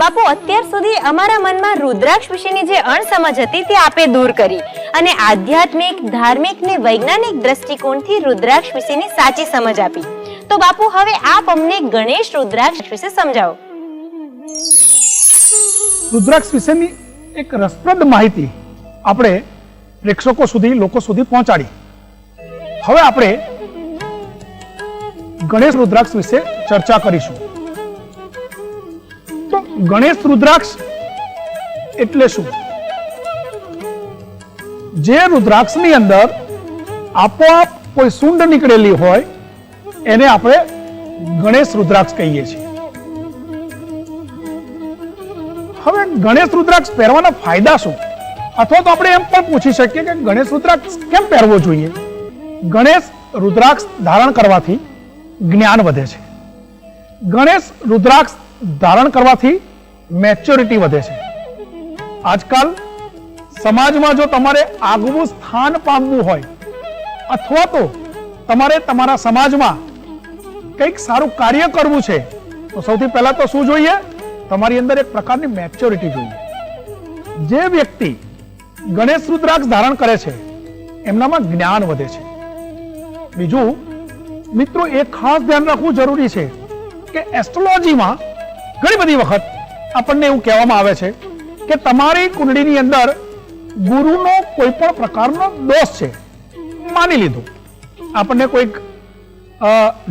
બાપુ, અત્યાર સુધી અમારા મનમાં રુદ્રાક્ષ વિશેની જે અણસમજ હતી તે આપે દૂર કરી અને આધ્યાત્મિક, ધાર્મિક ને વૈજ્ઞાનિક દ્રષ્ટિકોણથી રુદ્રાક્ષ વિશેની સાચી સમજ આપી. તો બાપુ, હવે આપ અમને ગણેશ રુદ્રાક્ષ વિશે સમજાવો. રુદ્રાક્ષ વિશેની એક રસપ્રદ માહિતી આપણે પ્રેક્ષકો સુધી, લોકો સુધી પહોંચાડી. હવે આપણે ગણેશ રુદ્રાક્ષ વિશે ચર્ચા કરીશું. ગણેશ રુદ્રાક્ષ એટલે શું? જે રુદ્રાક્ષની અંદર આપોઆપ કોઈ સુંડ નીકળેલી હોય, એને આપણે ગણેશ રુદ્રાક્ષ કહીએ છીએ. હવે ગણેશ રુદ્રાક્ષ પહેરવાના ફાયદા શું? અથવા તો આપણે એમ પણ પૂછી શકીએ કે ગણેશ રુદ્રાક્ષ કેમ પહેરવો જોઈએ? ગણેશ રુદ્રાક્ષ ધારણ કરવાથી જ્ઞાન વધે છે. ગણેશ રુદ્રાક્ષ ધારણ કરવાથી મેચ્યોરિટી વધે છે. આજકાલ સમાજમાં જો તમારે આગવું સ્થાન પામવું હોય, અથવા તો તમારે તમારા સમાજમાં કંઈક સારું કાર્ય કરવું છે, તો સૌથી પહેલા તો શું જોઈએ? તમારી અંદર એક પ્રકારની મેચ્યોરિટી જોઈએ. જે વ્યક્તિ ગણેશ રુદ્રાક્ષ ધારણ કરે છે, એમનામાં જ્ઞાન વધે છે. બીજું, મિત્રો, એ ખાસ ધ્યાન રાખવું જરૂરી છે કે એસ્ટ્રોલોજીમાં ઘણી બધી વખત આપણને એવું કહેવામાં આવે છે કે તમારી કુંડળીની અંદર ગુરુનો કોઈ પણ પ્રકારનો દોષ છે. માની લીધું. આપણને કોઈક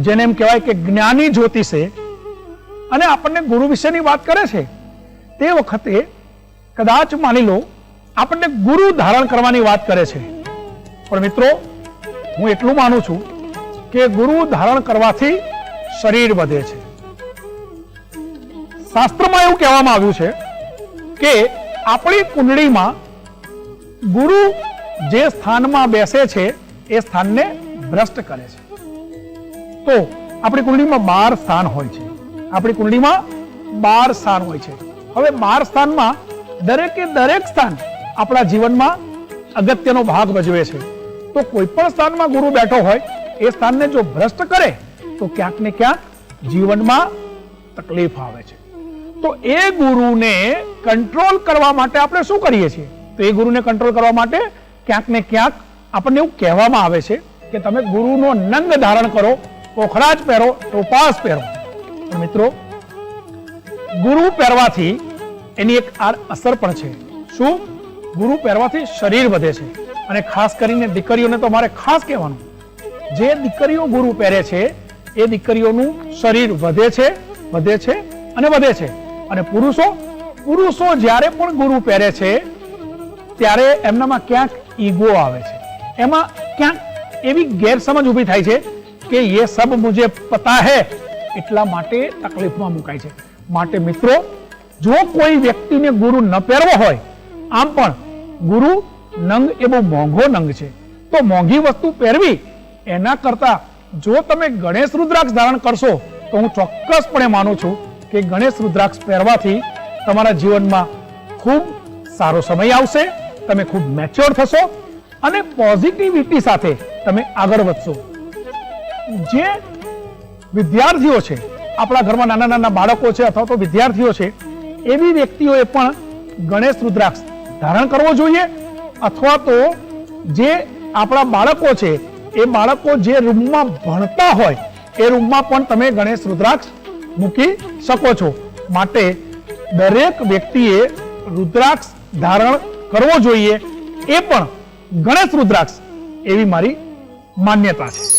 જેને એમ કહેવાય કે જ્ઞાની જ્યોતિષે અને આપણને ગુરુ વિશેની વાત કરે છે, તે વખતે કદાચ માની લો, આપણને ગુરુ ધારણ કરવાની વાત કરે છે. પણ મિત્રો, હું એટલું માનું છું કે ગુરુ ધારણ કરવાથી શરીર વધે છે. શાસ્ત્રમાં એવું કહેવામાં આવ્યું છે કે આપણી કુંડળીમાં ગુરુ જે સ્થાનમાં બેસે છે, એ સ્થાનને ભ્રષ્ટ કરે છે. તો આપણી કુંડળીમાં બાર સ્થાન હોય છે. આપણી કુંડળીમાં બાર સ્થાન હોય છે. હવે બાર સ્થાનમાં દરેકે દરેક સ્થાન આપણા જીવનમાં અગત્યનો ભાગ ભજવે છે. તો કોઈ પણ સ્થાનમાં ગુરુ બેઠો હોય, એ સ્થાનને જો ભ્રષ્ટ કરે, તો ક્યાંક ને ક્યાંક જીવનમાં તકલીફ આવે છે. તો એ ગુરુને કંટ્રોલ કરવા માટે આપણે શું કરીએ છીએ? તો એ ગુરુને કંટ્રોલ કરવા માટે ક્યાંક ને ક્યાંક આપણને એવું કહેવામાં આવે છે કે તમે ગુરુનો નંગ ધારણ કરો, પોખરાજ પહેરો, ટોપાસ પહેરો. મિત્રો, ગુરુ પહેરવાથી એની એક આ અસર પણ છે. શું? ગુરુ પહેરવાથી શરીર વધે છે. અને ખાસ કરીને દીકરીઓને તો મારે ખાસ કહેવાનું, જે દીકરીઓ ગુરુ પહેરે છે, એ દીકરીઓનું શરીર વધે છે વધે છે અને વધે છે. અને પુરુષો પુરુષો જ્યારે પણ ગુરુ પહેરે છે, ત્યારે એમનામાં ક્યાંક ઈગો આવે છે. એમાં ક્યાંક એવી ગેરસમજ ઊભી થાય છે કે એ સબ મુજે પતા હે, એટલા માટે તકલીફમાં મુકાય છે. માટે મિત્રો, જો કોઈ વ્યક્તિને ગુરુ ન પહેરવો હોય, આમ પણ ગુરુ નંગ એ બહુ મોંઘો નંગ છે. તો મોંઘી વસ્તુ પહેરવી, એના કરતાં જો તમે ગણેશ રુદ્રાક્ષ ધારણ કરશો, તો હું ચોક્કસપણે માનું છું કે ગણેશ રુદ્રાક્ષ પહેરવાથી તમારા જીવનમાં ખૂબ સારો સમય આવશે, તમે ખૂબ મેચ્યોર થશો અને પોઝિટિવિટી સાથે તમે આગળ વધશો. જે વિદ્યાર્થીઓ છે, આપણા ઘરમાં નાના નાના બાળકો છે અથવા તો વિદ્યાર્થીઓ છે, એવી વ્યક્તિઓએ પણ ગણેશ રુદ્રાક્ષ ધારણ કરવો જોઈએ અથવા તો જે આપણા બાળકો છે, એ બાળકો જે રૂમમાં ભણતા હોય, એ રૂમમાં પણ તમે ગણેશ રુદ્રાક્ષ મૂકી શકો છો. માટે દરેક વ્યક્તિએ રુદ્રાક્ષ ધારણ કરવો જોઈએ. એ પણ ગણેશ રુદ્રાક્ષ. એવી મારી માન્યતા છે.